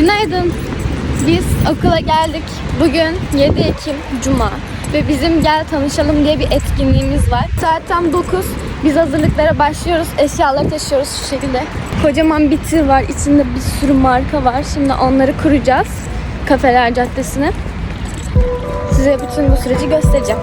Günaydın. Biz okula geldik. Bugün 7 Ekim Cuma ve bizim gel tanışalım diye bir etkinliğimiz var. Saat tam 9. Biz hazırlıklara başlıyoruz. Eşyaları taşıyoruz şu şekilde. Kocaman bir tır var. İçinde bir sürü marka var. Şimdi onları kuracağız. Kafeler Caddesi'ne. Size bütün bu süreci göstereceğim.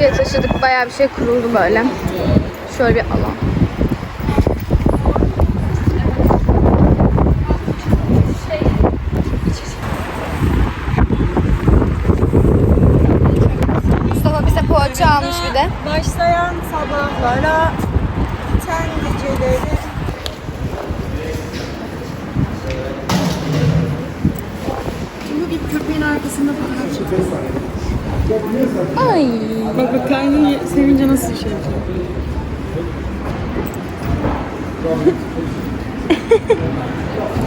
Şey taşıdık. Bayağı bir şey kuruldu böyle. Şöyle bir alan. Mustafa bize poğaça almış bir de. Başlayan sabahlara ten geceleri köpeğin arkasında fotoğraf çekiyoruz. Ay. Bak bak karnını sevince nasıl şey yapıyor.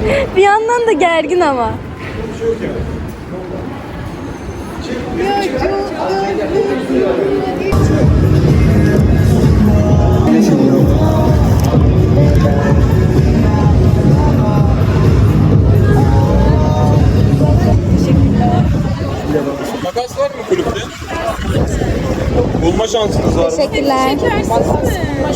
Bir yandan da gergin ama. Makas şansınız var. mı? Teşekkürler. Ben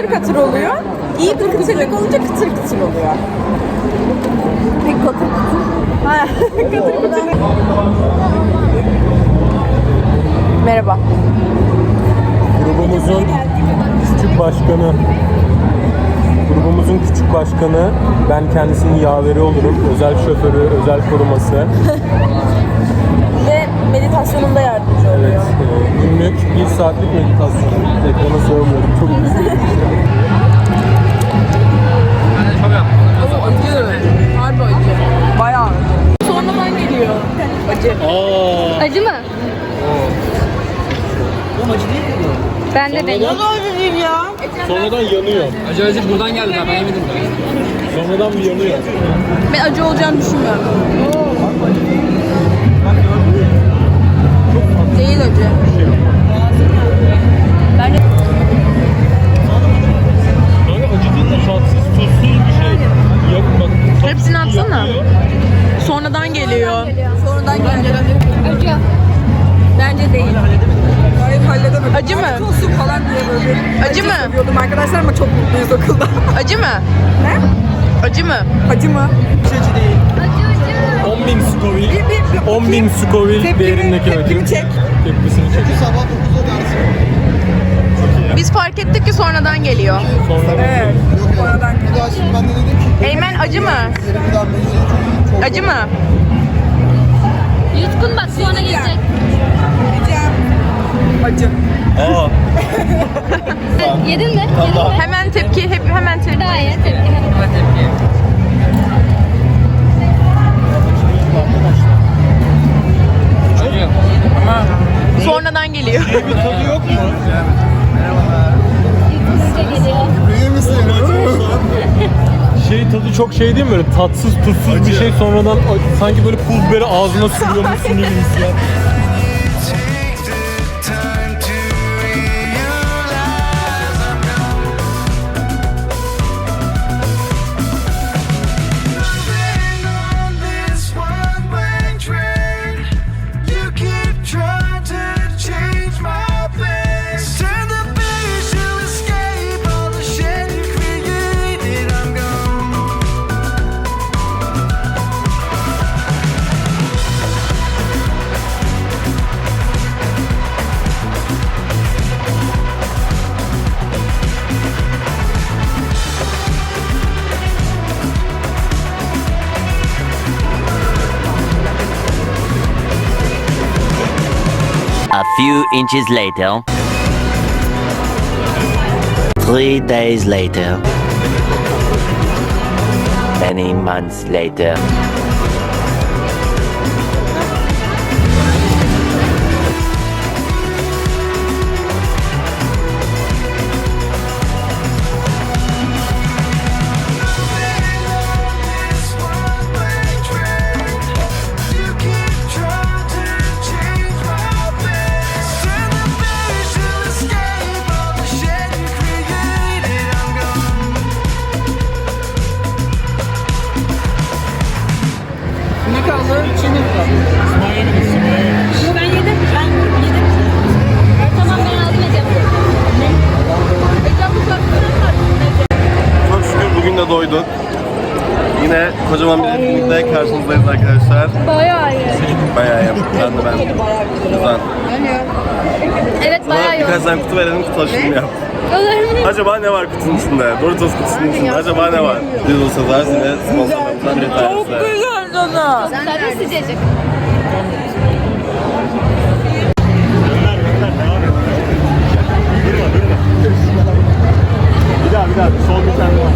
katır katır oluyor. İyi bir kıtırlık olunca kıtır kıtır oluyor. Peki katır katır? Ha, katır katır. Merhaba. Grubumuzun küçük başkanı. Grubumuzun küçük başkanı. Ben kendisinin yaveri olurum. Özel şoförü, özel koruması. Ve meditasyonunda yardımcı oluyor. Evet. Günlük bir saatlik meditasyon. Ekrana sığamıyorum. Çok güzel. Acı. Harbi acı. Bayağı acı. Sonradan geliyor. Acı. Acı mı? Ben de deneyim. acı değil ya? Sonradan yanıyor. Acı acı buradan geldi ben yemedim daha. Sonradan bir yanıyor. Ben acı olacağını düşünmüyorum. Değil acı. Tatsız, tuzsuz bir şey. Yok bak. Hepsini atsana. sonradan geliyor. Sonradan geliyor. Acı. Bence değil. Hayır halledemedim. Acı mı? Olsun falan diye böyle. Acı mı? Seviyordum arkadaşlar ama çok mutluyuz okulda. Acı mı? Ne? Acı mı? Acı mı? Hiç acı değil. 10 bin Scoville. 10 bin Scoville değerindeki acı. tepkimi çek. Tepkisini çek. fark ettik ki sonradan geliyor. Sonra Evet. Sonradan Bir daha şimdi ben de dedim ki Eymen acı mı? Acı mı? Yutkun bak sonra gelecek. Acı. Aa, Yedin mi? Yedin mi? Hemen tepki, hep hemen tepki. Daha iyi tepki. Sonradan geliyor. bir tadı yok mu? Geliyor. iyi misin? Şey tadı çok şey değil mi böyle tatsız tuzsuz bir şey sonradan sanki böyle pul biberi ağzına sürüyormuşsun gibi hissiyat. few inches later. Three days later. Many months later. Kocaman bir etkinlikle karşınızdayız arkadaşlar. Bayağı iyi. Bayağı iyi. Ben de ben. Güzel. Evet bayağı iyi. birkaç tane kutu verelim kutu açılımı yap. Olur mu? Acaba ne var kutunun içinde? Doritos kutusunun içinde acaba ne var? Biz olsa da yine sponsorlarımızdan bir tanesi. Güzel Dona. Sarı sıcacık. Bir daha bir daha sol bir tane var.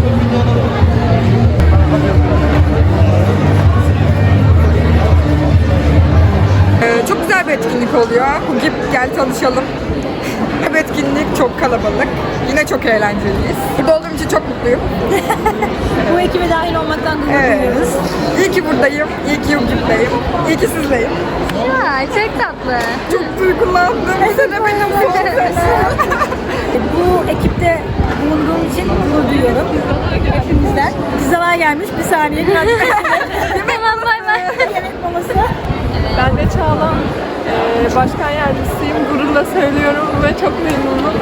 Ee, çok güzel bir etkinlik oluyor. Hugip gel tanışalım. Bu etkinlik çok kalabalık. Yine çok eğlenceliyiz. Burada olduğum için çok mutluyum. Bu ekibe dahil olmaktan gurur Evet. İyi ki buradayım. İyi ki Hugip'teyim. İyi ki sizdeyim. Ya çok tatlı. Çok duygulandım. Sene benim son. Bu ekipte bulunduğum için gurur duyuyorum. Hepimizden. Size gelmiş bir saniye birazcık tamam bay bay. yemek molası. Ben de Çağlan eee, başkan yardımcısıyım. Gururla söylüyorum ve çok memnunum.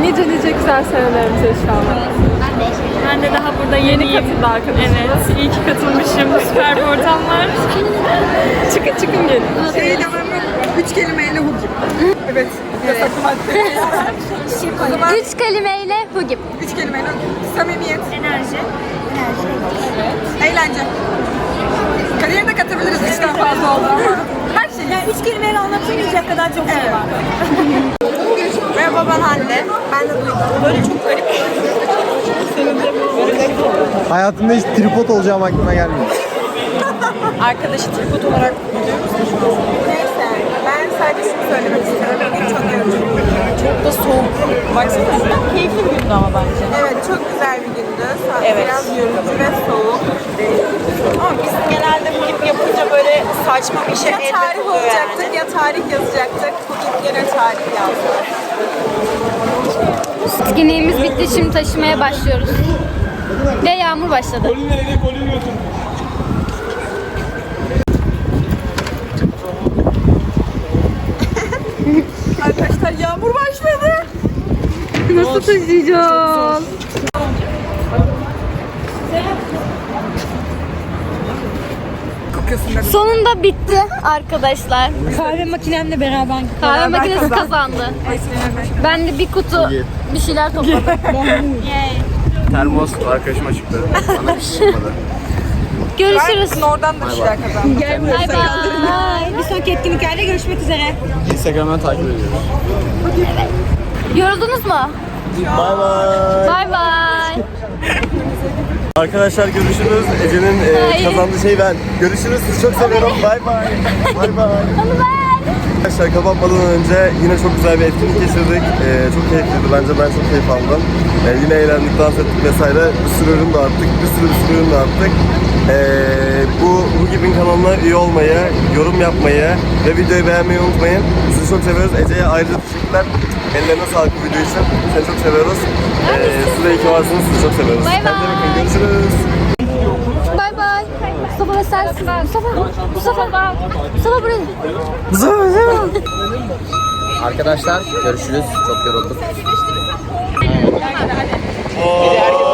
Nice nice güzel senelerimize inşallah. Ben de daha burada yeni katıldı arkadaşım. Evet, iyi ki katılmışım. Süper bir ortam var. Çıkın çıkın gelin. Şey devamı üç kelimeyle Hugip. Evet. Yasak madde. o zaman Üç kelimeyle Hugip. üç kelimeyle samimiyet, Enerji. Enerji. eğlence. Kariyere de katabiliriz üçten fazla oldu ama. Her şey. Yani üç kelimeyle anlatamayacak kadar çok şey var. Merhaba ben Hande. Ben de Duygu. Böyle çok garip. Hayatımda hiç tripod olacağım aklıma gelmiyor. Arkadaşı tripod olarak biliyor musun şu an? Neyse. Ben sadece şunu söylemek istiyorum. Bugün çok yorucu. Çok da soğuk. Baksana. Keyifli bir gündü ama bence. Evet çok güzel bir gündü. Sadece Evet. Biraz yorucu ve soğuk. Ama biz genelde bu gibi yapınca böyle saçma bir şey Ya elde tarih oluyor olacaktık yani. ya tarih yazacaktık. Bugün gene tarih yazdık. Etkinliğimiz bitti şimdi taşımaya başlıyoruz. Ve yağmur başladı. Kolin nerede kolin götür. Arkadaşlar yağmur başladı. Nasıl taşıyacağız? Sonunda bitti arkadaşlar. Kahve makinemle beraber. Kahve makinesi kazandı. Ben de bir kutu bir şeyler topladım. Termos arkadaşıma çıktı. Bana bir şey çıkmadı. Görüşürüz. Oradan da bir şeyler kazandım. Bay bay. Bir sonraki etkinliklerde görüşmek üzere. Instagram'dan takip ediyoruz. Yoruldunuz mu? Bay bay. Bay bay. Arkadaşlar görüşürüz. Ece'nin e, Hayır. kazandığı şey ben. Görüşürüz. Sizi çok seviyorum. Bay bay. Bay bay. Arkadaşlar kapatmadan önce yine çok güzel bir etkinlik geçirdik. Ee, çok keyifliydi. Bence ben çok keyif aldım. Ee, yine eğlendik, dans ettik vesaire. Bir sürü ürün dağıttık. Bir sürü bir sürü ürün dağıttık. Ee, bu Hugib'in kanalına üye olmayı, yorum yapmayı ve videoyu beğenmeyi unutmayın. Sizi çok seviyoruz. Ece'ye ayrıca teşekkürler. Ellerine sağlık bu video için. Seni çok seviyoruz. Ee, siz de iyi ki varsınız. Sizi çok seviyoruz. Bay bay. Görüşürüz. Mustafa ve sensin. Mustafa. Mustafa. Mustafa buraya. Arkadaşlar görüşürüz. Çok yorulduk. Oo.